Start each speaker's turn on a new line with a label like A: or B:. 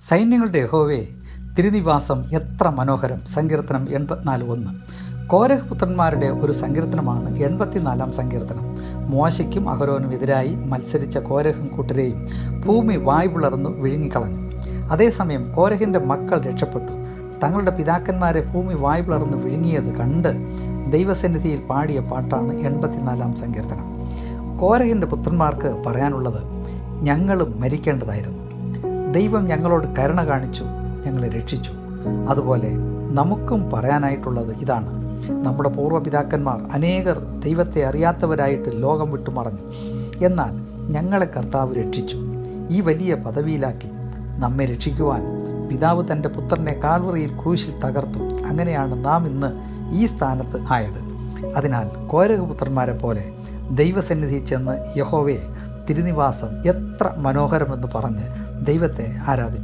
A: സൈന്യങ്ങളുടെ യഹോവേ തിരുനിവാസം എത്ര മനോഹരം. സങ്കീർത്തനം എൺപത്തിനാല് ഒന്ന്. കോരഹ് പുത്രന്മാരുടെ ഒരു സങ്കീർത്തനമാണ് എൺപത്തിനാലാം സങ്കീർത്തനം. മോശയ്ക്കും അഹരോനും എതിരായി മത്സരിച്ച കോരഹും കൂട്ടരെയും ഭൂമി വായ് വിഴുങ്ങിക്കളഞ്ഞു. അതേസമയം കോരഹിന്റെ മക്കൾ രക്ഷപ്പെട്ടു. തങ്ങളുടെ പിതാക്കന്മാരെ ഭൂമി വായ് വിഴുങ്ങിയത് കണ്ട് ദൈവസന്നിധിയിൽ പാടിയ പാട്ടാണ് എൺപത്തിനാലാം സങ്കീർത്തനം. കോരഹിന്റെ പുത്രന്മാർക്ക് പറയാനുള്ളത് ഞങ്ങളും മരിക്കേണ്ടതായിരുന്നു. ദൈവം ഞങ്ങളോട് കരുണ കാണിച്ചു ഞങ്ങളെ രക്ഷിച്ചു. അതുപോലെ നമുക്കും പറയാനായിട്ടുള്ളത് ഇതാണ്. നമ്മുടെ പൂർവപിതാക്കന്മാർ അനേകർ ദൈവത്തെ അറിയാത്തവരായിട്ട് ലോകം വിട്ടു മറഞ്ഞു. എന്നാൽ ഞങ്ങളെ കർത്താവ് രക്ഷിച്ചു. ഈ വലിയ പദവിയിലാക്കി നമ്മെ രക്ഷിക്കുവാൻ പിതാവ് തന്റെ പുത്രനെ കാൽവറിയിൽ ക്രൂശിൽ തകർത്തു. അങ്ങനെയാണ് നാം ഇന്ന് ഈ സ്ഥാനത്ത് ആയത്. അതിനാൽ കോരകപുത്രന്മാരെ പോലെ ദൈവസന്നിധി ചെന്ന് യഹോവയെ തിരുനിവാസം എത്ര മനോഹരമെന്ന് പറഞ്ഞ് ദൈവത്തെ ആരാധിച്ചു.